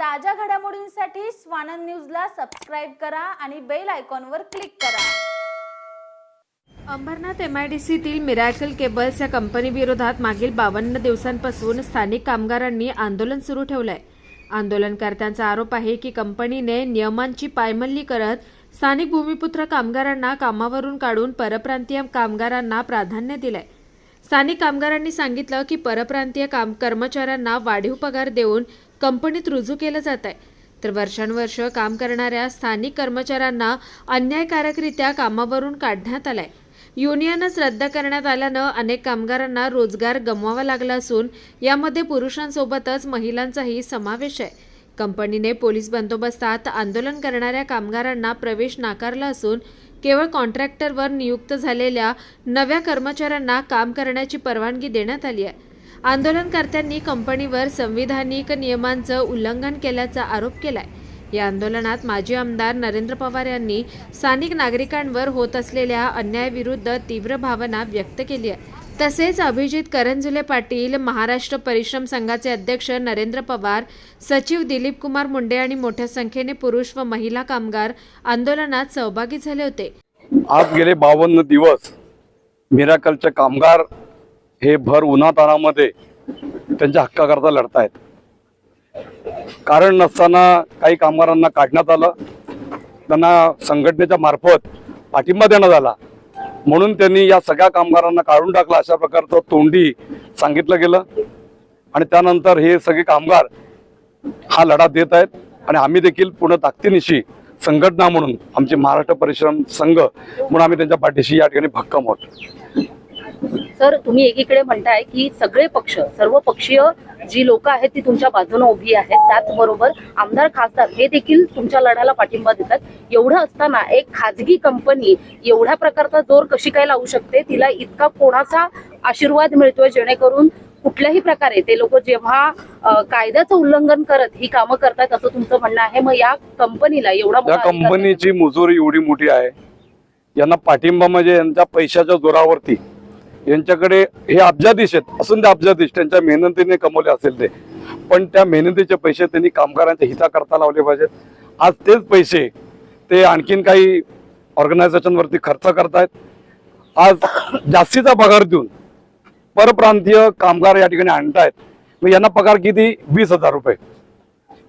ताज्या घडामोडींसाठी स्वानंद न्यूजला सबस्क्राईब करा आणि बेल आयकॉनवर क्लिक करा. अंबरनाथ एम आय डी सीतील मिरॅकल केबल्स या कंपनीविरोधात मागील बावन्न दिवसांपासून स्थानिक कामगारांनी आंदोलन सुरू ठेवलंय. आंदोलनकर्त्यांचा आरोप आहे की कंपनीने नियमांची पायमल्ली करत स्थानिक भूमिपुत्र कामगारांना कामावरून काढून परप्रांतीय कामगारांना प्राधान्य दिलंय. स्थानिक कामगारांनी सांगितलं की परप्रांतीय काम कर्मचाऱ्यांना वाढीव पगार देऊन कंपनीत रुजू केलं जात आहे तर वर्षानुवर्ष काम करणाऱ्या स्थानिक कर्मचाऱ्यांना अन्यायकारकरित्या कामावरून काढण्यात आलंय. युनियनच रद्द करण्यात आल्यानं अनेक कामगारांना रोजगार गमवावा लागला असून यामध्ये पुरुषांसोबतच महिलांचाही समावेश आहे. कंपनीने पोलीस बंदोबस्तात आंदोलन करणाऱ्या कामगारांना प्रवेश नाकारला असून केवळ कॉन्ट्रॅक्टरवर नियुक्त झालेल्या नव्या कर्मचाऱ्यांना काम करण्याची परवानगी देण्यात आली आहे. आंदोलनकर्त्यांनी कंपनीवर संविधानिक नियमांचं उल्लंघन केल्याचा आरोप केलाय. या आंदोलनात माजी आमदार नरेंद्र पवार यांनी स्थानिक नागरिकांवर होत असलेल्या अन्यायाविरुद्ध तीव्र भावना व्यक्त केली आहे. तसेच अभिजित करंजुले पाटील महाराष्ट्र परिश्रम संघाचे अध्यक्ष नरेंद्र पवार सचिव दिलीप कुमार मुंडे आणि मोठ्या संख्येने पुरुष व महिला कामगार आंदोलनात सहभागी झाले होते. आज गेले बावन्न दिवस मिराकलच्या कामगार हे भर उन्हातानामध्ये त्यांच्या हक्काकरता लढतायत. कारण नसताना काही कामगारांना काढण्यात आलं. त्यांना संघटनेच्या मार्फत पाठिंबा देण्यात आला. म्हणून त्यांनी या सगळ्या कामगारांना काढून टाकलं. अशा प्रकारचं तोंडी सांगितलं गेलं. आणि त्यानंतर हे सगळे कामगार हा लढा देत आहेत. आणि आम्ही देखील पूर्ण ताकदीनिशी संघटना म्हणून आमचे महाराष्ट्र परिश्रम संघ म्हणून आम्ही त्यांच्या पाठीशी या ठिकाणी भक्कम आहोत. सर तुम्ही एकीकडे म्हणताय की सगळे पक्ष सर्व पक्षीय जी लोक आहेत ती तुमच्या बाजूने उभी आहेत त्याचबरोबर आमदार खासदार हे देखील तुमच्या लढ्याला पाठिंबा देतात. एवढं असताना एक खाजगी कंपनी एवढ्या प्रकारचा जोर कशी काय लावू शकते? तिला इतका कोणाचा आशीर्वाद मिळतोय जेणेकरून कुठल्याही प्रकारे ते लोक जेव्हा कायद्याचं उल्लंघन करत ही कामं करतायत असं तुमचं म्हणणं आहे मग या कंपनीला एवढा कंपनीची मुजोरी एवढी मोठी आहे. यांना पाठिंबा म्हणजे यांच्या पैशाच्या जोरावरती. यांच्याकडे हे अब्जाधीश आहेत. असून ते अब्जाधीश. त्यांच्या मेहनतीने कमवले असेल ते. पण त्या मेहनतीचे पैसे त्यांनी कामगारांच्या हिताकरता लावले पाहिजेत. आज तेच पैसे ते आणखीन काही ऑर्गनायझेशनवरती खर्च करतायत. आज जास्तीचा पगार देऊन परप्रांतीय कामगार या ठिकाणी आणतायत. मग यांना पगार किती? वीस हजार रुपये.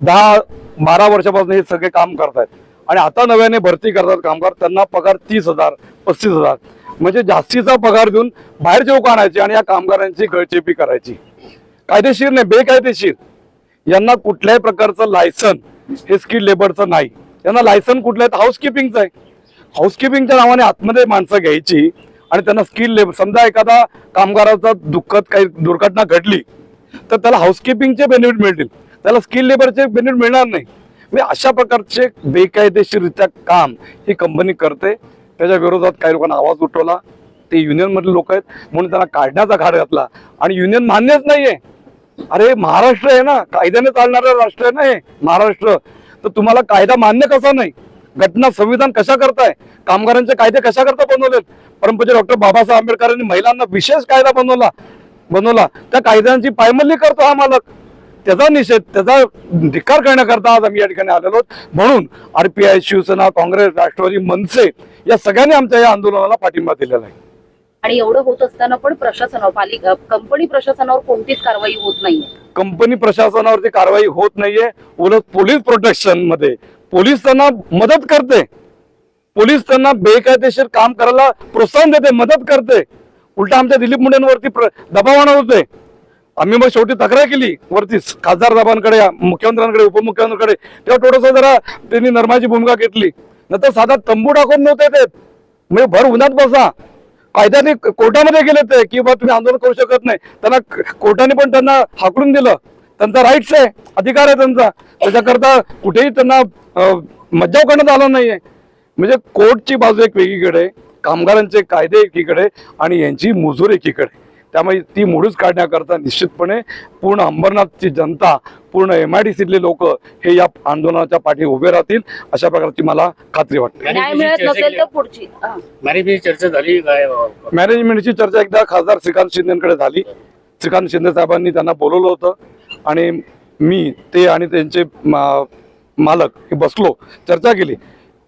दहा बारा वर्षापासून हे सगळे काम करतायत. आणि आता नव्याने भरती करतात कामगार. त्यांना पगार तीस हजार पस्तीस हजार. म्हणजे जास्तीचा पगार देऊन बाहेरचे लोक आणायचे आणि या कामगारांची गळचेपी करायची. कायदेशीर नाही बेकायदेशीर. यांना कुठल्याही प्रकारचं लायसन हे स्किल लेबरचं नाही. यांना लायसन कुठलं आहे हाऊसकीपिंगचं आहे. हाऊसकीपिंगच्या नावाने आतमध्ये माणसं घ्यायची आणि त्यांना स्किल लेबर समजा एखादा कामगाराचा दुःखद काही दुर्घटना घडली तर त्याला हाऊसकीपिंगचे बेनिफिट मिळतील. त्याला स्किल लेबरचे बेनिफिट मिळणार नाही. म्हणजे अशा प्रकारचे बेकायदेशीररित्या काम ही कंपनी करते. त्याच्या विरोधात काही लोकांना आवाज उठवला. ते युनियनमधले लोक आहेत म्हणून त्यांना काढण्याचा घाट घातला. आणि युनियन मान्यच नाहीये. अरे महाराष्ट्र आहे ना कायद्याने चालणारं राष्ट्र आहे ना हे महाराष्ट्र. तर तुम्हाला कायदा मान्य कसा नाही? घटना संविधान कशा करताय? कामगारांचे कायदे कशा करता बनवलेत? परमपूज्य डॉक्टर बाबासाहेब आंबेडकरांनी महिलांना विशेष कायदा बनवला. बनवला. त्या कायद्यांची पायमल्ली करतो हा मालक. त्याचा निषेध त्याचा धिक्कार करण्याकरता आज आम्ही या ठिकाणी आलेलो आहोत. म्हणून आरपीआय शिवसेना काँग्रेस राष्ट्रवादी मनसे या सगळ्यांनी आमच्या या आंदोलनाला पाठिंबा दिलेला आहे. आणि एवढं होत असताना पण प्रशासनावर पालिका कंपनी प्रशासनावर कोणतीच कारवाई होत नाहीये. कंपनी प्रशासनावरती कारवाई होत नाहीये. उलट पोलीस प्रोटेक्शनमध्ये पोलीस त्यांना मदत करते. पोलीस त्यांना बेकायदेशीर काम करायला प्रोत्साहन देते मदत करते. उलट आमच्या दिलीप मुंडेंवरती दबाव आणत होते आम्ही मग शेवटी तक्रार केली. वरतीच खासदार साहेबांकडे मुख्यमंत्र्यांकडे उपमुख्यमंत्र्यांकडे. तेव्हा थोडस जरा त्यांनी नरमाची भूमिका घेतली. नंतर साधा तंबू टाकून नव्हते ते. म्हणजे भर उन्हात बसा. कायद्याने कोर्टामध्ये गेले ते की बा तुम्ही आंदोलन करू शकत नाही. त्यांना कोर्टाने पण त्यांना हाकलून दिलं. त्यांचा राईट्स आहे अधिकार आहे त्यांचा. त्याच्याकरता कुठेही त्यांना मज्जाव करण्यात आला नाहीये. म्हणजे कोर्टची बाजू एक वेगळीकडे कामगारांचे कायदे एकीकडे आणि यांची मुजूर एकीकडे. त्यामुळे ती मोडूच काढण्याकरता निश्चितपणे पूर्ण अंबरनाथची जनता पूर्ण एम आय डी सीतले लोक हे या आंदोलनाच्या पाठी उभे राहतील अशा प्रकारची मला खात्री वाटते. चर्चा झाली मॅनेजमेंटची चर्चा एकदा खासदार श्रीकांत शिंदेकडे झाली. श्रीकांत शिंदे साहेबांनी त्यांना बोलवलं होतं आणि मी ते आणि त्यांचे मालक हे बसलो चर्चा केली.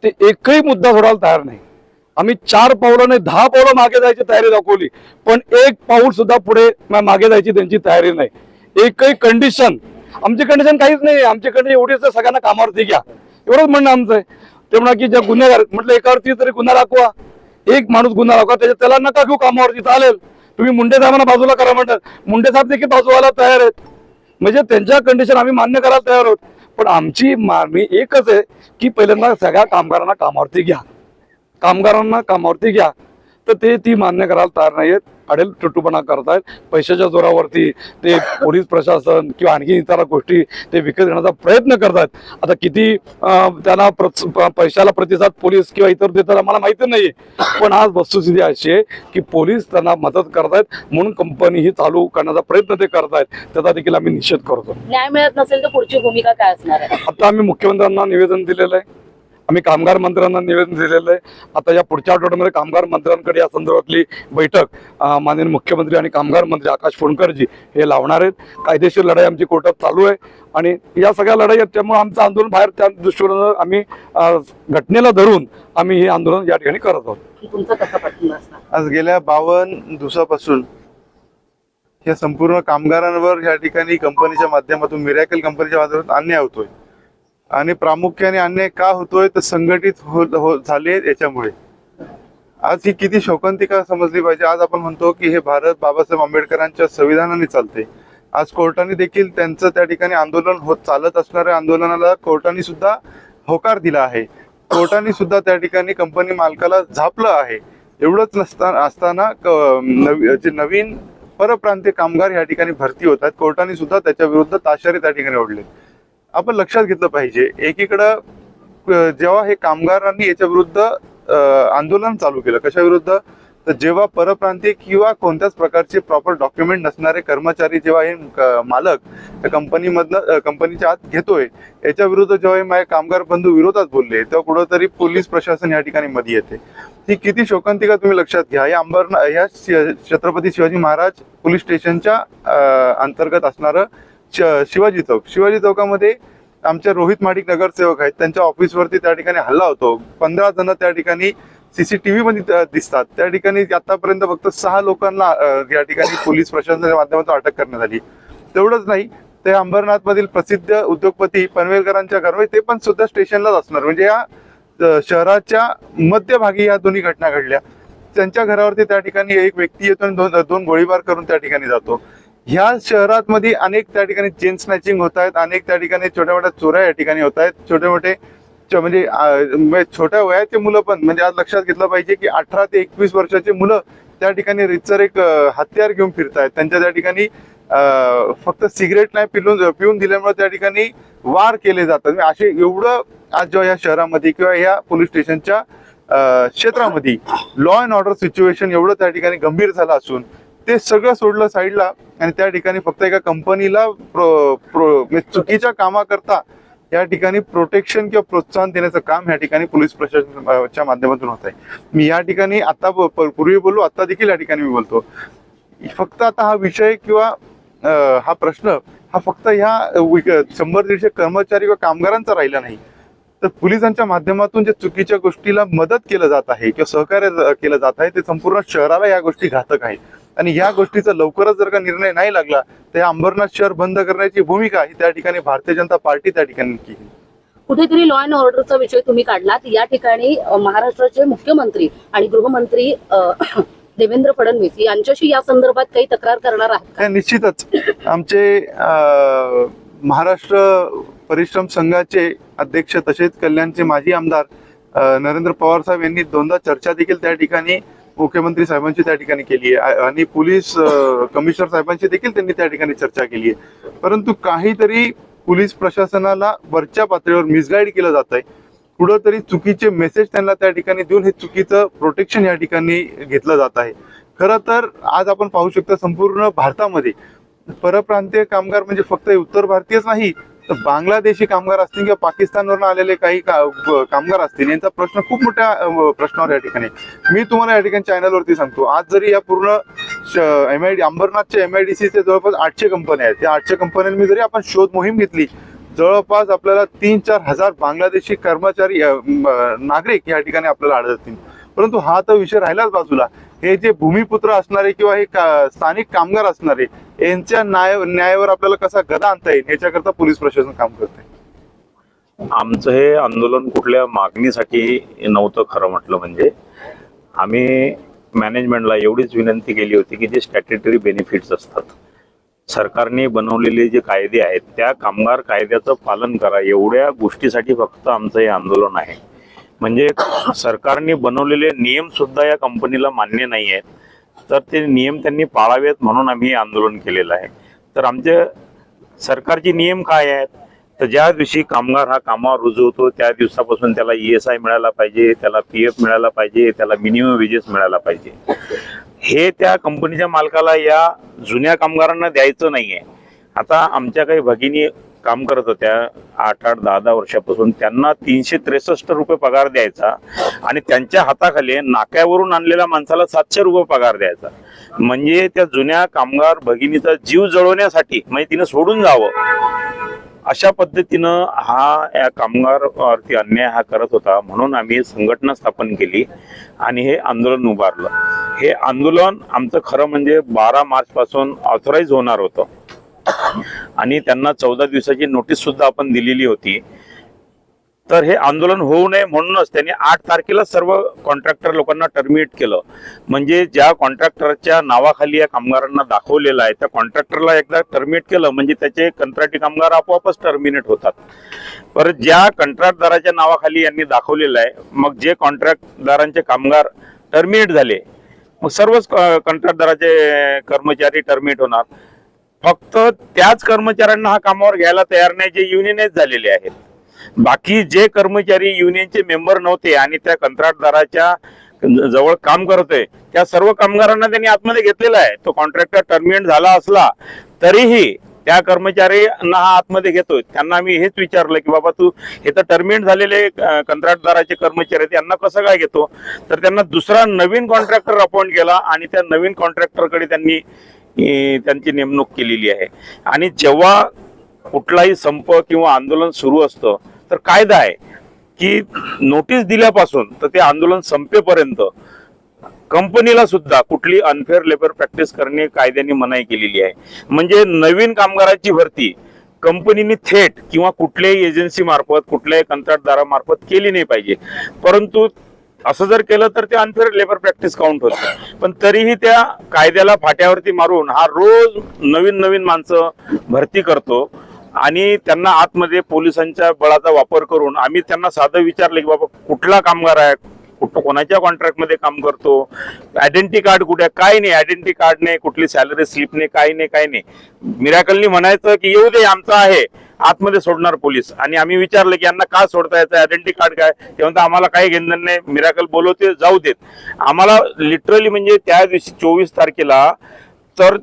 ते एकही मुद्दा सोडायला तयार नाही. आम्ही चार पावलं नाही दहा पावलं मागे जायची तयारी दाखवली. पण एक पाऊल सुद्धा पुढे मागे जायची त्यांची तयारी नाही. एकही कंडिशन आमची कंडिशन काहीच नाही आमची कंडिशन एवढीच सगळ्यांना कामावरती घ्या. एवढंच म्हणणं आमचं आहे. ते म्हणा की ज्या गुन्हेगार म्हटलं एकावरती तरी गुन्हा दाखवा. एक माणूस गुन्हा दाखवा त्याच्या त्याला नका घेऊ कामावरती चालेल. तुम्ही मुंडे साहेबांना बाजूला करा म्हणतात. मुंडे साहेब देखील बाजूला तयार आहेत. म्हणजे त्यांच्या कंडिशन आम्ही मान्य करायला तयार आहोत. पण आमची मागणी एकच आहे की पहिल्यांदा सगळ्या कामगारांना कामावरती घ्या. कामगारांना कामावरती घ्या. तर ते ती मान्य करायला तयार नाहीयेत. अडेल टुटूपणा करतायत. पैशाच्या जोरावरती ते पोलीस प्रशासन किंवा आणखी इतर गोष्टी ते विकत घेण्याचा प्रयत्न करतात आता किती त्यांना पैशाला प्रतिसाद पोलीस किंवा इतर देतात आम्हाला माहिती नाहीये. पण आज वस्तुस्थिती अशी आहे की पोलीस त्यांना मदत करतायत म्हणून कंपनी ही चालू करण्याचा प्रयत्न ते करतायत. त्याचा देखील आम्ही निषेध करतो. न्याय मिळत नसेल तर पुढची भूमिका काय असणार आहे? आता आम्ही मुख्यमंत्र्यांना निवेदन दिलेलं आहे. आम्ही कामगार मंत्र्यांना निवेदन दिलेलं आहे. आता या पुढच्या आठवड्यामध्ये कामगार मंत्र्यांकडे या संदर्भातली बैठक माननीय मुख्यमंत्री आणि कामगार मंत्री आकाश फोंडकरजी हे लावणार आहेत. कायदेशीर लढाई आमची कोर्टात चालू आहे. आणि या सगळ्या लढाई आहेत त्यामुळे आमचं आंदोलन बाहेर त्या दृष्टीनं आम्ही घटनेला धरून आम्ही हे आंदोलन या ठिकाणी करत आहोत. आज गेल्या बावन्न दिवसापासून या संपूर्ण कामगारांवर या ठिकाणी कंपनीच्या माध्यमातून मिरॅकल कंपनीच्या माध्यमातून अन्याय होतोय. आणि प्रामुख्याने अन्याय का होतोय तर संघटित हो, हो झाले याच्यामुळे. आज ही किती शोकांतिका समजली पाहिजे. आज आपण म्हणतो की हे भारत बाबासाहेब आंबेडकरांच्या संविधानाने चालते आज कोर्टाने देखील त्यांचं त्या ठिकाणी आंदोलन होत चालत असणाऱ्या आंदोलनाला कोर्टाने सुद्धा होकार दिला आहे. कोर्टाने सुद्धा त्या ठिकाणी कंपनी मालकाला झापलं आहे. एवढंच नसताना असताना क- नवी- जे नवीन परप्रांतीय कामगार या ठिकाणी भरती होतात. कोर्टाने सुद्धा त्याच्या विरुद्ध ताशारे त्या ठिकाणी ओढले आपण लक्षात घेतलं पाहिजे. एकीकडं जेव्हा हे कामगारांनी याच्या विरुद्ध आंदोलन चालू केलं कशा विरुद्ध? तर जेव्हा परप्रांतीय किंवा कोणत्याच प्रकारचे प्रॉपर डॉक्युमेंट नसणारे कर्मचारी जेव्हा हे क- मालक त्या कंपनीमधनं कंपनीच्या आत घेतोय याच्या विरुद्ध जेव्हा हे माझे कामगार बंधू विरोधात बोलले तेव्हा कुठंतरी पोलीस प्रशासन या ठिकाणी मध्ये येते. ही किती शोकांतिका तुम्ही लक्षात घ्या? या अंबरना या छत्रपती शिवाजी महाराज पोलीस स्टेशनच्या अंतर्गत असणारं शिवाजी चौक. शिवाजी चौकामध्ये आमच्या रोहित माडिक नगरसेवक आहेत. त्यांच्या ऑफिसवरती त्या ठिकाणी हल्ला होतो. पंधरा जण त्या ठिकाणी सीसीटीव्ही मध्ये दिसतात. त्या ठिकाणी आतापर्यंत फक्त सहा लोकांना या ठिकाणी पोलीस प्रशासनाच्या माध्यमातून अटक करण्यात आली. तेवढंच नाही ते अंबरनाथ मधील प्रसिद्ध उद्योगपती पनवेलकरांच्या घर ते पण सुद्धा स्टेशनलाच असणार. म्हणजे या शहराच्या मध्यभागी या दोन्ही घटना घडल्या. त्यांच्या घरावरती त्या ठिकाणी एक व्यक्ती येतो आणि दोन दोन गोळीबार करून त्या ठिकाणी जातो. ह्या शहरातमध्ये अनेक त्या ठिकाणी चेन स्नॅचिंग होत आहेत अनेक त्या ठिकाणी छोट्या मोठ्या चोऱ्या या ठिकाणी होत आहेत छोटे मोठे म्हणजे म्हणजे छोट्या वयाचे मुलं पण म्हणजे आज लक्षात घेतलं पाहिजे की अठरा ते एकवीस वर्षाचे मुलं त्या ठिकाणी रितसर एक हत्यार घेऊन फिरतायत. त्यांच्या त्या ठिकाणी फक्त सिगरेट नाही पिलून पिऊन दिल्यामुळे त्या ठिकाणी वार केले जातात. म्हणजे असे एवढं आज जेव्हा या शहरामध्ये किंवा या पोलीस स्टेशनच्या क्षेत्रामध्ये लॉ अँड ऑर्डर सिच्युएशन एवढं त्या ठिकाणी गंभीर झालं असून ते सगळं सोडलं साईडला आणि त्या ठिकाणी फक्त एका कंपनीला प्रो प्रो म्हणजे चुकीच्या कामाकरता या ठिकाणी प्रोटेक्शन किंवा प्रोत्साहन देण्याचं काम या ठिकाणी पोलीस प्रशासनाच्या माध्यमातून होत आहे मी या ठिकाणी आता प- प- पूर्वी बोलू आता देखील या ठिकाणी मी बोलतो. फक्त आता हा विषय किंवा हा प्रश्न हा फक्त ह्या विक- शंभर दीडशे कर्मचारी किंवा कामगारांचा राहिला नाही. तर पोलिसांच्या माध्यमातून जे चुकीच्या गोष्टीला मदत केलं जात आहे किंवा सहकार्य केलं जात आहे ते संपूर्ण शहराला या गोष्टी घातक आहेत. आणि या गोष्टीचा लवकरच जर का निर्णय नाही लागला तर अंबरनाथ शहर बंद करण्याची भूमिका ही त्या ठिकाणी भारतीय जनता पार्टी त्या ठिकाणी केली. कुठेतरी लॉ अँड ऑर्डरचा विषय तुम्ही काढलात. या ठिकाणी महाराष्ट्राचे मुख्यमंत्री आणि गृहमंत्री देवेंद्र फडणवीस यांच्याशी या संदर्भात काही तक्रार करणार आहात निश्चितच. आमचे महाराष्ट्र परिश्रम संघाचे अध्यक्ष तसेच कल्याणचे माजी आमदार नरेंद्र पवार साहेब यांनी दोनदा चर्चा देखील त्या ठिकाणी मुख्यमंत्री साहेबांची त्या ठिकाणी केली आहे. आणि पोलीस कमिशनर साहेबांची देखील त्यांनी त्या ठिकाणी चर्चा केली आहे. परंतु काहीतरी पोलीस प्रशासनाला वरच्या पातळीवर मिसगाईड केलं जात आहे. कुठंतरी चुकीचे मेसेज त्यांना त्या ठिकाणी देऊन हे चुकीचं प्रोटेक्शन या ठिकाणी घेतलं जात आहे. खरं तर आज आपण पाहू शकतो संपूर्ण भारतामध्ये परप्रांतीय कामगार म्हणजे फक्त उत्तर भारतीयच नाही तर बांगलादेशी कामगार असतील किंवा पाकिस्तानवरून आलेले काही का- कामगार असतील यांचा प्रश्न खूप मोठ्या प्रश्नावर या ठिकाणी मी तुम्हाला या ठिकाणी चॅनलवरती सांगतो. आज जरी या पूर्ण एम आय डी अंबरनाथच्या एम आय डी सीचे जवळपास आठशे कंपन्या आहेत. त्या आठशे कंपन्यांनी जरी आपण शोध मोहीम घेतली जवळपास आपल्याला तीन चार हजार बांगलादेशी कर्मचारी नागरिक या ठिकाणी आपल्याला आढळतील. परंतु हा तर विषय राहिलाच बाजूला. हे जे भूमिपुत्र असणारे किंवा हे का, स्थानिक कामगार असणारे यांच्या न्याय न्यायावर आपल्याला कसा गदा आणता येईल? याच्याकरता पोलीस प्रशासन काम करते आमचं हे आंदोलन कुठल्या मागणीसाठी नव्हतं खरं म्हटलं म्हणजे आम्ही मॅनेजमेंटला एवढीच विनंती केली होती की जे स्टॅट्युटरी बेनिफिट्स असतात सरकारने बनवलेले जे कायदे आहेत त्या कामगार कायद्याचं पालन करा. एवढ्या गोष्टीसाठी फक्त आमचं हे आंदोलन आहे. म्हणजे सरकारने बनवलेले नियम सुद्धा या कंपनीला मान्य नाही आहेत तर ते नियम त्यांनी पाळावेत म्हणून आम्ही आंदोलन केलेलं आहे. तर आमचे सरकारचे नियम काय आहेत? तर ज्या दिवशी कामगार हा कामावर रुजू होतो त्या दिवसापासून त्याला ई एस आय मिळायला पाहिजे त्याला पी एफ मिळायला पाहिजे त्याला मिनिमम वेजेस मिळायला पाहिजे. हे त्या कंपनीच्या मालकाला या जुन्या कामगारांना द्यायचं नाही आहे आता आमच्या काही भगिनी काम करत होत्या आठ आठ दहा दहा वर्षापासून त्यांना तीनशे त्रेसष्ट रुपये पगार द्यायचा आणि त्यांच्या हाताखाली नाक्यावरून आणलेल्या माणसाला सातशे रुपये पगार द्यायचा. म्हणजे त्या जुन्या कामगार भगिनीचा जीव जळवण्यासाठी म्हणजे तिनं सोडून जावं. अशा पद्धतीनं हा या कामगारवरती अन्याय हा करत होता म्हणून आम्ही संघटना स्थापन केली आणि हे आंदोलन उभारलं. हे आंदोलन आमचं खरं म्हणजे बारा मार्च पासून ऑथराईज होणार होतं. आणि त्यांना चौदा दिवसाची नोटीस सुद्धा आपण दिलेली होती. तर हे आंदोलन होऊ नये म्हणूनच त्यांनी आठ तारखेला सर्व कॉन्ट्रॅक्टर लोकांना टर्मिनेट केलं. म्हणजे ज्या कॉन्ट्रॅक्टरच्या नावाखाली या कामगारांना दाखवलेलं आहे त्या कॉन्ट्रॅक्टरला एकदा टर्मिनेट केलं म्हणजे त्याचे कंत्राटी कामगार आपोआपच टर्मिनेट होतात. पर ज्या कंत्राटदाराच्या नावाखाली यांनी दाखवलेलं आहे मग जे कॉन्ट्रॅक्टदारांचे कामगार टर्मिनेट झाले मग सर्वच कंत्राटदाराचे कर्मचारी टर्मिनेट होणार. फक्त त्याच कर्मचाऱ्यांना हा कामावर घ्यायला तयार नाही जे युनियनाइज झालेले आहेत. बाकी जे कर्मचारी युनियनचे मेंबर नव्हते आणि त्या कंत्राटदाराच्या जवळ काम करतोय त्या सर्व कामगारांना त्यांनी आतमध्ये घेतलेला आहे. तो कॉन्ट्रॅक्टर टर्मिनेट झाला असला तरीही त्या कर्मचाऱ्यांना हा आतमध्ये घेतोय. त्यांना मी हेच विचारलं की बाबा तू हे तर टर्मिनेट झालेले कंत्राटदाराचे कर्मचारी त्यांना कसं काय घेतो? तर त्यांना दुसरा नवीन कॉन्ट्रॅक्टर अपॉइंट केला आणि त्या नवीन कॉन्ट्रॅक्टरकडे त्यांनी त्यांची नेमणूक केलेली आहे. आणि जेव्हा कुठलाही संप किंवा आंदोलन सुरू असतं तर कायदा आहे की नोटीस दिल्यापासून तर ते आंदोलन संपेपर्यंत कंपनीला सुद्धा कुठली अनफेअर लेबर प्रॅक्टिस करणे कायद्याने मनाई केलेली आहे. म्हणजे नवीन कामगाराची भरती कंपनीने थेट किंवा कुठल्याही एजन्सी मार्फत कुठल्याही कंत्राटदारामार्फत केली नाही पाहिजे. परंतु असं जर केलं तर ते अनफेअर लेबर प्रॅक्टिस काउंट होतं. पण तरीही त्या कायद्याला फाट्यावरती मारून हा रोज नवीन नवीन माणसं भरती करतो आणि त्यांना आतमध्ये पोलिसांच्या बळाचा वापर करून आम्ही त्यांना साधं विचारलं की बाबा कुठला कामगार आहे? कुठं कोणाच्या कॉन्ट्रॅक्टमध्ये काम करतो? आयडेंटिटी कार्ड कुठे आहे? काय नाही. आयडेंटिटी कार्ड नाही. कुठली सॅलरी स्लिप नाही. काही नाही. काही नाही. मिराकलनी म्हणायचं की येऊ दे आमचं आहे. आतमध्ये सोडणार पोलीस. आणि आम्ही विचारलं की यांना का सोडता यायचं आयडेंटिटी कार्ड काय? ते म्हणतात आम्हाला काही घेणं नाही. मिराकल बोलवते जाऊ देत. आम्हाला लिटरली म्हणजे त्या दिवशी चोवीस तारखेला तर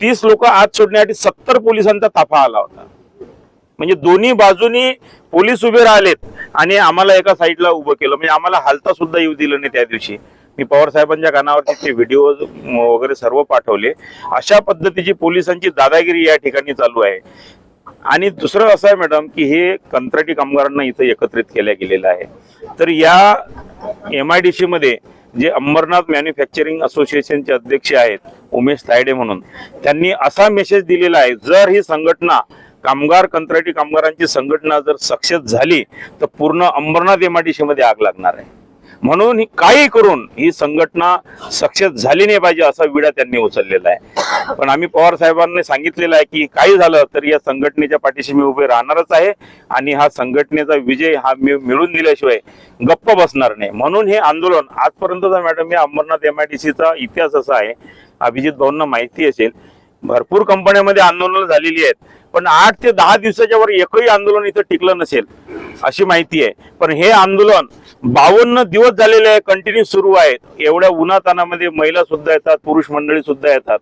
तीस लोक आत सोडण्यासाठी सत्तर पोलिसांचा ताफा आला होता. म्हणजे दोन्ही बाजूनी पोलीस उभे राहिलेत आणि आम्हाला एका साईडला उभं केलं. म्हणजे आम्हाला हालता सुद्धा येऊ दिलं नाही त्या दिवशी. मी पवार साहेबांच्या कानावरती ते व्हिडिओ वगैरे सर्व पाठवले. अशा पद्धतीची पोलिसांची दादागिरी या ठिकाणी चालू आहे. आणि दुसरं असं आहे मॅडम की हे कंत्राटी कामगारांना इथं एकत्रित केल्या गेलेलं आहे. तर या एम आय डी सी मध्ये जे अंबरनाथ मॅन्युफॅक्चरिंग असोसिएशनचे अध्यक्ष आहेत उमेश तायडे म्हणून त्यांनी असा मेसेज दिलेला आहे जर ही संघटना कामगार कंत्राटी कामगारांची संघटना जर सक्सेस झाली तर पूर्ण अंबरनाथ एम आय डी मध्ये आग लागणार आहे. म्हणून काही करून ही संघटना सक्सेस झाली नाही पाहिजे असा विडा त्यांनी उचललेला आहे. पण आम्ही पवार साहेबांनी सांगितलेलं आहे की काही झालं तर या संघटनेच्या पाठीशी मी उभे राहणारच आहे आणि हा संघटनेचा विजय हा मी मिळून दिल्याशिवाय गप्प बसणार नाही. म्हणून हे आंदोलन आजपर्यंतचा मॅडम या अंबरनाथ एम एमआयडीसीचा इतिहास असा आहे. अभिजित भाऊंना माहिती असेल भरपूर कंपन्यांमध्ये आंदोलन झालेली आहेत. पण आठ ते दहा दिवसाच्या वर एकही आंदोलन इथं टिकलं नसेल अशी माहिती आहे. पण हे आंदोलन बावन्न दिवस झालेले आहे कंटिन्यू सुरू आहेत. एवढ्या उन्हातानामध्ये महिला सुद्धा येतात पुरुष मंडळी सुद्धा येतात.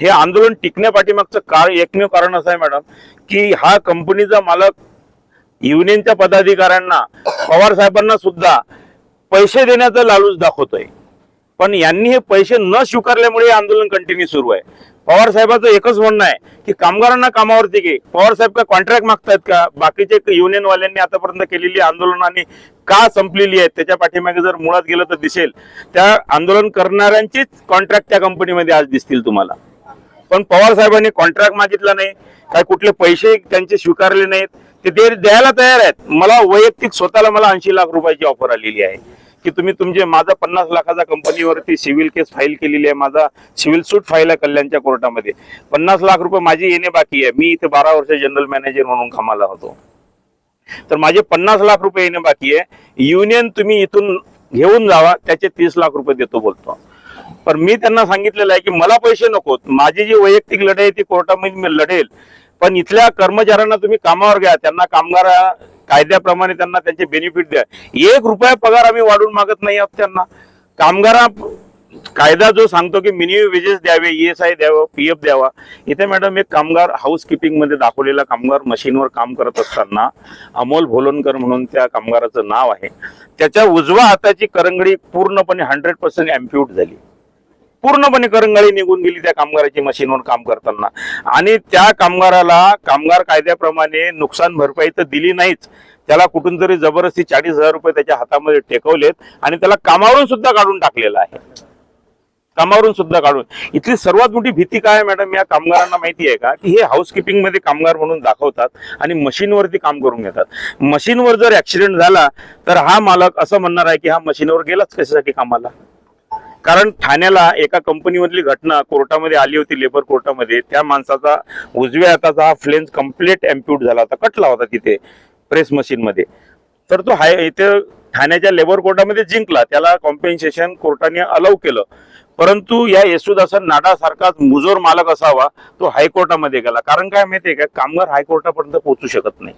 हे आंदोलन टिकण्यापाठीमागचं कार एकमेव कारण असं आहे मॅडम की हा कंपनीचा मालक युनियनच्या पदाधिकाऱ्यांना पवार साहेबांना सुद्धा पैसे देण्याचा लालूच दाखवतोय. पण यांनी हे पैसे न स्वीकारल्यामुळे आंदोलन कंटिन्यू सुरू आहे. पवार साहेबाचं एकच म्हणणं आहे की कामगारांना कामावरती घे. पवार साहेब का कॉन्ट्रॅक्ट मागतायत का? बाकीचे युनियन वाल्यांनी आतापर्यंत केलेली आंदोलनाने का संपलेली आहेत? त्याच्या पाठीमागे जर मुळात गेलं तर दिसेल. त्या आंदोलन करणाऱ्यांचीच कॉन्ट्रॅक्ट त्या कंपनीमध्ये आज दिसतील तुम्हाला. पण पवार साहेबांनी कॉन्ट्रॅक्ट मागितला नाही. काय कुठले पैसे त्यांचे स्वीकारले नाहीत. ते द्यायला तयार आहेत. मला वैयक्तिक स्वतःला मला ऐंशी लाख रुपयाची ऑफर आलेली आहे. की तुम्ही तुमचे माझा पन्नास लाखाचा कंपनीवरती सिव्हिल केस फाईल केलेली आहे माझा सिव्हिल सूट फाईल आहे कल्याणच्या कोर्टामध्ये. पन्नास लाख रुपये माझी येणे बाकी आहे. मी इथे बारा वर्ष जनरल मॅनेजर म्हणून कामाला होतो. तर माझे पन्नास लाख रुपये येणे बाकी आहे. युनियन तुम्ही इथून घेऊन जावा त्याचे तीस लाख रुपये देतो बोलतो. पण मी त्यांना सांगितलेलं आहे की मला पैसे नकोत. माझी जी वैयक्तिक लढाई आहे ती कोर्टामध्ये मी लढेल. पण इथल्या कर्मचाऱ्यांना तुम्ही कामावर घ्या. त्यांना कामगार कायद्याप्रमाणे त्यांना त्यांचे बेनिफिट द्या. एक रुपया पगार आम्ही वाढून मागत नाही आहोत त्यांना. कामगारा कायदा जो सांगतो की मिनिमम वेजेस द्यावे एस आय द्यावं पी एफ द्यावा. इथे मॅडम एक कामगार हाऊसमध्ये दाखवलेला कामगार मशीनवर काम करत असताना अमोल भोलनकर म्हणून त्या कामगाराचं नाव आहे. त्याच्या उजव्या हाताची करंगडी पूर्णपणे हंड्रेड पर्सेंट एम्प्युट झाली. पूर्णपणे करंगळी निघून गेली त्या कामगाराची मशीनवर काम करताना. आणि त्या कामगाराला कामगार कायद्याप्रमाणे नुकसान भरपाई तर दिली नाहीच. त्याला कुठून तरी जबरदस्ती चाळीस हजार रुपये त्याच्या हातामध्ये टेकवलेत आणि त्याला कामावरून सुद्धा काढून टाकलेलं आहे. कामावरून सुद्धा काढून. इथली सर्वात मोठी भीती काय मॅडम या कामगारांना माहिती आहे का की हे हाऊसकीपिंगमध्ये कामगार म्हणून दाखवतात आणि मशीनवरती काम करून घेतात. मशीनवर जर ऍक्सिडेंट झाला तर हा मालक असं म्हणणार आहे की हा मशीनवर गेलाच कशासाठी कामाला? कारण ठाण्याला एका कंपनीमधली घटना कोर्टामध्ये आली होती लेबर कोर्टामध्ये. त्या माणसाचा उजव्या हाताचा हा फ्लेन्स कंप्लीट एम्प्यूट झाला होता. कटला होता तिथे प्रेस मशीन मध्ये. तर तो हाय इथे ठाण्याच्या लेबर कोर्टामध्ये जिंकला. त्याला कॉम्पेन्सेशन कोर्टाने अलाव केलं. परंतु या येसुदासन नाडासारखाच मुजोर मालक असावा तो हायकोर्टामध्ये गेला. कारण काय माहितीये का? कामगार हायकोर्टापर्यंत पोहोचू शकत नाही.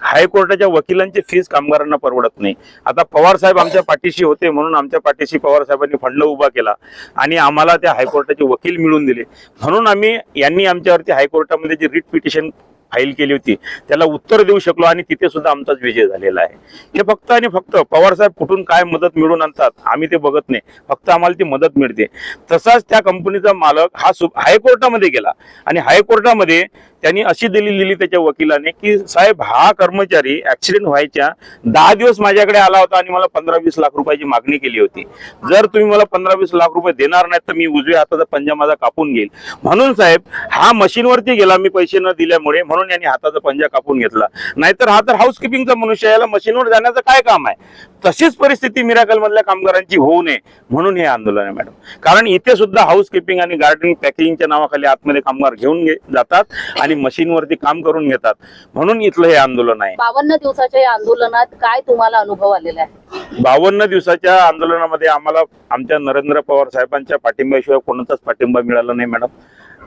हायकोर्टाच्या वकिलांची फीस कामगारांना परवडत नाही. आता पवार साहेब आमच्या पाठीशी होते म्हणून आमच्या पाठीशी पवार साहेबांनी फंड उभा केला आणि आम्हाला त्या हायकोर्टाचे वकील मिळून दिले. म्हणून आम्ही यांनी आमच्यावरती हायकोर्टामध्ये जी रिट पिटिशन फाईल केली होती त्याला उत्तर देऊ शकलो आणि तिथे सुद्धा आमचाच विजय झालेला आहे. हे फक्त आणि फक्त पवार साहेब कुठून काय मदत मिळून आणतात आम्ही ते बघत नाही. फक्त आम्हाला ती मदत मिळते. तसाच त्या कंपनीचा मालक हा सु हायकोर्टामध्ये गेला. आणि हायकोर्टामध्ये त्यांनी अशी दिली लिहिली त्याच्या वकिलाने की साहेब हा कर्मचारी ऍक्सिडेंट व्हायच्या दहा दिवस माझ्याकडे आला होता आणि मला पंधरा वीस लाख रुपयाची मागणी केली होती. जर तुम्ही मला पंधरा वीस लाख रुपये देणार नाही तर मी उजव्या हाताचा पंजा माझा कापून घेईल. म्हणून साहेब हा मशीनवरती गेला मी पैसे न दिल्यामुळे म्हणून यांनी हाताचा पंजा कापून घेतला. नाहीतर हा तर हाऊसकीपिंगचा मनुष्य याला मशीनवर जाण्याचं काय काम आहे? तशीच परिस्थिती मिराकल मधल्या कामगारांची होऊ नये. म्हणून हे आंदोलन आहे मॅडम कारण इथे सुद्धा हाऊसकीपिंग आणि गार्डनिंग पॅकेजिंगच्या नावाखाली आतमध्ये कामगार घेऊन जातात आणि मशीनवरती काम करून घेतात. म्हणून इथलं हे आंदोलन आहे. बावन्न दिवसाच्या या आंदोलनात काय तुम्हाला अनुभव आलेला आहे? बावन्न दिवसाच्या आंदोलनामध्ये आम्हाला आमच्या नरेंद्र पवार साहेबांच्या पाठिंब्याशिवाय कोणाचाच पाठिंबा मिळाला नाही मॅडम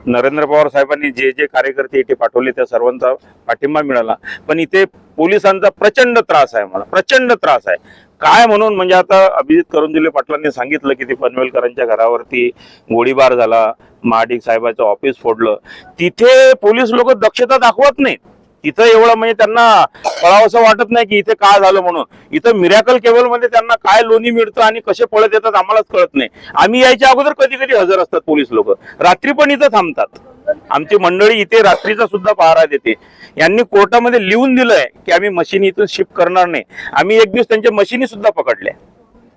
नरेंद्र पवार साहेबांनी जे जे कार्यकर्ते इथे पाठवले त्या सर्वांचा पाठिंबा मिळाला. पण इथे पोलिसांचा प्रचंड त्रास आहे मला प्रचंड त्रास आहे. काय म्हणून? म्हणजे आता अभिजित करंजुले पाटलांनी सांगितलं की ते पनवेलकरांच्या घरावरती गोळीबार झाला महाडिक साहेबाचं ऑफिस फोडलं. तिथे पोलीस लोक दक्षता दाखवत नाहीत. तिथं एवढं म्हणजे त्यांना कळावंसं वाटत नाही की इथे काय झालं म्हणून. इथं मिरॅकल केबलमध्ये त्यांना काय लोणी मिळतं आणि कसे पळत येतात आम्हालाच कळत नाही. आम्ही यायच्या अगोदर कधी कधी हजर असतात पोलीस लोक. रात्री पण इथं थांबतात. आमची मंडळी इथे रात्रीचा सुद्धा पहारा देते. यांनी कोर्टामध्ये लिहून दिलंय की आम्ही मशीन इथून शिफ्ट करणार नाही. आम्ही एक दिवस त्यांच्या मशीनी सुद्धा पकडल्या.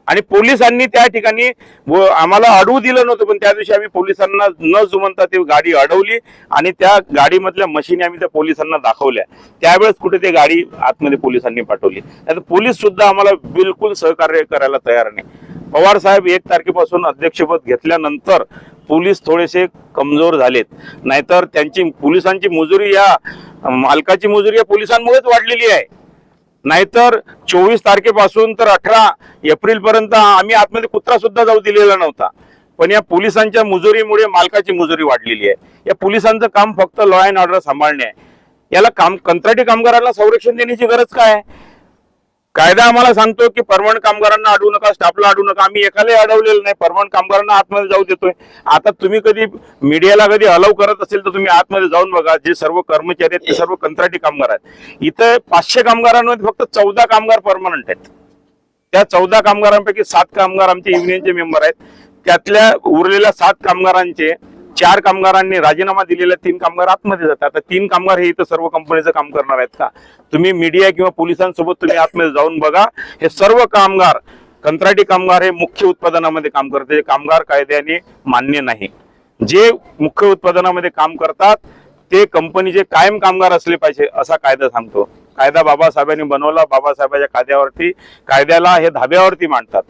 आणि पोलिसांनी त्या ठिकाणी आम्हाला अडवू दिलं नव्हतं पण त्या दिवशी आम्ही पोलिसांना न जुमनता ती गाडी अडवली आणि त्या गाडीमधल्या मशीनी आम्ही त्या पोलिसांना दाखवल्या. त्यावेळेस कुठे ते गाडी आतमध्ये पोलिसांनी पाठवली. तर पोलीस सुद्धा आम्हाला बिलकुल सहकार्य करायला तयार नाही. पवार साहेब एक तारखेपासून अध्यक्षपद घेतल्यानंतर पोलीस थोडेसे कमजोर झालेत. नाहीतर त्यांची पोलिसांची मजुरी या मालकाची मजुरी या पोलिसांमुळेच वाढलेली आहे. नाहीतर चोवीस तारखेपासून तर अठरा एप्रिल पर्यंत आम्ही आतमध्ये कुत्रा सुद्धा जाऊ दिलेला नव्हता. पण या पोलिसांच्या मुजुरीमुळे मालकाची मुजुरी वाढलेली आहे. या पोलिसांचं काम फक्त लॉ अँड ऑर्डर सांभाळणे आहे. याला काम कंत्राटी कामगारांना संरक्षण देण्याची गरज काय आहे? कायदा आम्हाला सांगतो की परमनंट कामगारांना अडवू नका स्टाफला अडवू नका. आम्ही एकालाही अडवलेलं नाही. परमनंट कामगारांना आतमध्ये जाऊ देतोय. आता तुम्ही कधी मीडियाला कधी अलाव करत असेल तर तुम्ही आतमध्ये जाऊन बघा. जे सर्व कर्मचारी आहेत ते सर्व कंत्राटी कामगार आहेत. इथं पाचशे कामगारांमध्ये फक्त चौदा कामगार परमनंट आहेत. त्या चौदा कामगारांपैकी सात कामगार आमचे युनियनचे मेंबर आहेत. त्यातल्या उरलेल्या सात कामगारांचे चार कामगारांनी राजीनामा दिलेल्या तीन कामगार आतमध्ये जातात. आता तीन कामगार हे इथं सर्व कंपनीचं काम करणार आहेत का? तुम्ही मीडिया किंवा पोलिसांसोबत तुम्ही आतमध्ये जाऊन बघा. हे सर्व कामगार कंत्राटी कामगार हे मुख्य उत्पादनामध्ये काम करते कामगार कायद्याने मान्य नाही. जे मुख्य उत्पादनामध्ये काम करतात ते कंपनीचे कायम कामगार असले पाहिजे असा कायदा सांगतो. कायदा बाबासाहेबांनी बनवला. बाबासाहेबांच्या कायद्यावरती कायद्याला हे धाब्यावरती मांडतात.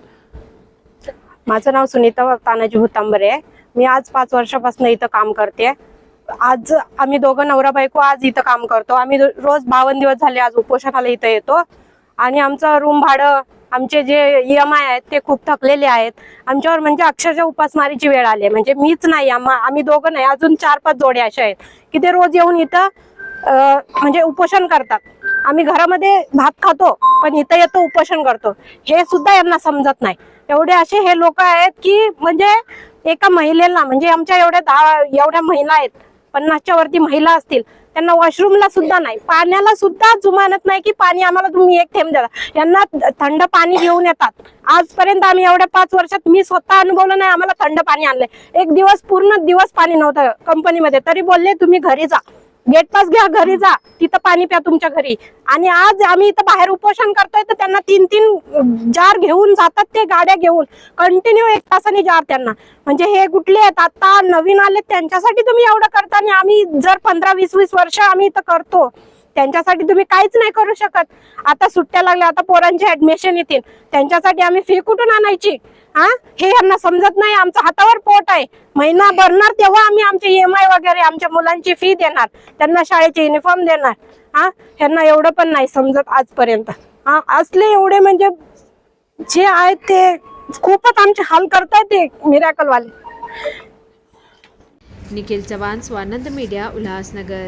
माझं नाव सुनीता तानाजी हुतांबरे आहे. मी आज पाच वर्षापासून इथं काम करते आज आम्ही दोघं नवरा बायको आज इथं काम करतो. आम्ही रोज बावन्न दिवस झाले आज उपोषणाला इथं येतो. आणि आमचं रूम भाडं आमचे जे ई एम आय आहेत ते खूप थकलेले आहेत. आमच्यावर म्हणजे अक्षरशः उपासमारीची वेळ आली आहे. म्हणजे मीच नाही आम्ही दोघं नाही अजून चार पाच जोडे असे आहेत की ते रोज येऊन इथं म्हणजे उपोषण करतात. आम्ही घरामध्ये भात खातो पण इथं येतो उपोषण करतो. हे सुद्धा यांना समजत नाही. एवढे असे हे लोक आहेत की म्हणजे एका महिलेला म्हणजे आमच्या एवढ्या दहा एवढ्या महिला आहेत पन्नासच्या वरती महिला असतील त्यांना वॉशरूमला सुद्धा नाही पाण्याला सुद्धा जुमानत नाही की पाणी आम्हाला तुम्ही एक थेंब द्या. यांना थंड पाणी घेऊन येतात. आजपर्यंत आम्ही एवढ्या पाच वर्षात मी स्वतः अनुभवलं नाही आम्हाला थंड पाणी आणलंय. एक दिवस पूर्ण दिवस पाणी नव्हतं कंपनीमध्ये तरी बोलले तुम्ही घरी जा. गेट पास घ्या घरी जा. तिथं पाणी प्या तुमच्या घरी. आणि आज आम्ही इथं बाहेर उपोषण करतोय तर त्यांना तीन तीन जार घेऊन जातात ते गाड्या घेऊन. कंटिन्यू एक तासाने जार त्यांना. म्हणजे हे कुठले आहेत? आता नवीन आले त्यांच्यासाठी तुम्ही एवढं करता आणि आम्ही जर पंधरा वीस वीस वर्ष आम्ही इथं करतो. त्यांच्यासाठी तुम्ही काहीच नाही करू शकत. आता सुट्ट्या लागल्या आता पोरांचे ऍडमिशन येतील. त्यांच्यासाठी आम्ही फी कुठून आणायची? हा हे यांना समजत नाही आमचं हातावर पोट आहे. महिना भरणार तेव्हा आम्ही आमचे ई एम आय वगैरे आमच्या मुलांची फी देणार. त्यांना शाळेचे युनिफॉर्म देणार. हा ह्यांना एवढं पण नाही समजत आजपर्यंत. हा असले एवढे म्हणजे जे आहेत ते खूपच आमचे हाल करतायत ते मिरॅकल वाले. निखिल चव्हाण स्वानंद मीडिया उल्हासनगर.